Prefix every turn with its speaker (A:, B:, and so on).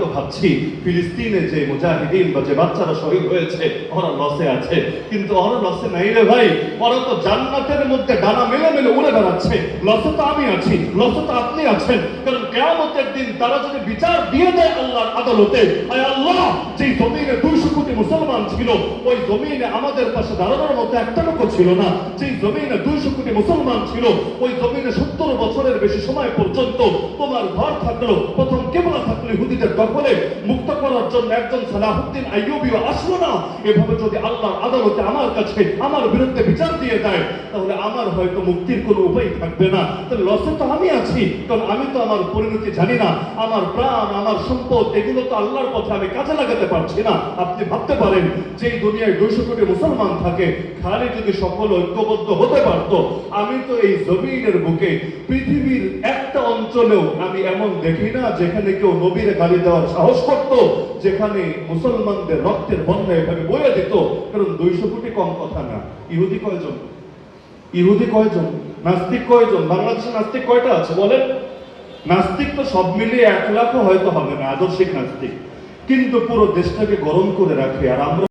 A: তো ভাবছি, ফিলিস্তিনে যে মুজাহিদিন বা যে বাচ্চারা শহীদ হয়েছে ওরা লসে আছে। কিন্তু ওরা লসে নাই রে ভাই, ওরা তো জান্নাতের মধ্যে ডানা মেলে মেলে উড়ে বেড়াচ্ছে। লসে তো আমি আছি, লসে তো আপনি আছেন। কারণ কেয়ামতের দিন তারা যদি বিচার দিয়ে দেয় আল্লাহর আদালতে, আয় আল্লাহ, যেই জমিনে দুইশো কোটি মুসলমান ছিল, ওই জমিনে আমাদের পাশে দাঁড়ানোর মতো একটা লোক ছিল না। যেই জমিনে দুইশো কোটি মুসলমান ছিল, ওই জমিনে সত্তর বছরের বেশি সময় পর্যন্ত তোমার ঘর থাকল। প্রথম কেবলা ইহুদিদের দখলে মুক্ত করার জন্য একজন সালাহুদ্দিন আইয়ুবিও আসলো না এভাবে যদি আল্লাহর আদালতে আমার কাছে আমার বিরুদ্ধে বিচার দিয়ে দেয়, তাহলে আমার হয়তো মুক্তির কোনো উপায় থাকবে না। তাহলে লসে তো আমি আছি, কারণ আমি তো আমার পরিণতি জানি না, আমার প্রাণ, আমার সম্পদ, এগুলো তো আল্লাহর পথে আমি কাজে লাগাতে পারছি না। আপনি ভাবতে পারেন যে দুনিয়ায় দুইশো কোটি মুসলমান থাকে, খালি যদি সকল ঐক্যবদ্ধ হতে পারতো, আমি তো এই জমিনের বুকে অঞ্চলেও আমি এমন দেখি না যেখানে কেউ নবীরে গালি দেওয়ার সাহস করত, যেখানে মুসলমানদের রক্তের বন্যা এভাবে বয়ে দিত। কারণ দুইশো কোটি কম কথা না। ইহুদি কয়জন? ইহুদি কয়জন? নাস্তিক কয়জন? বাংলাদেশে নাস্তিক কয়টা আছে বলেন? নাস্তিক তো সব মিলিয়ে এক লাখও হয়তো হবে না, আদর্শিক নাস্তিক। কিন্তু পুরো দেশটাকে গরম করে রাখে আর আমরা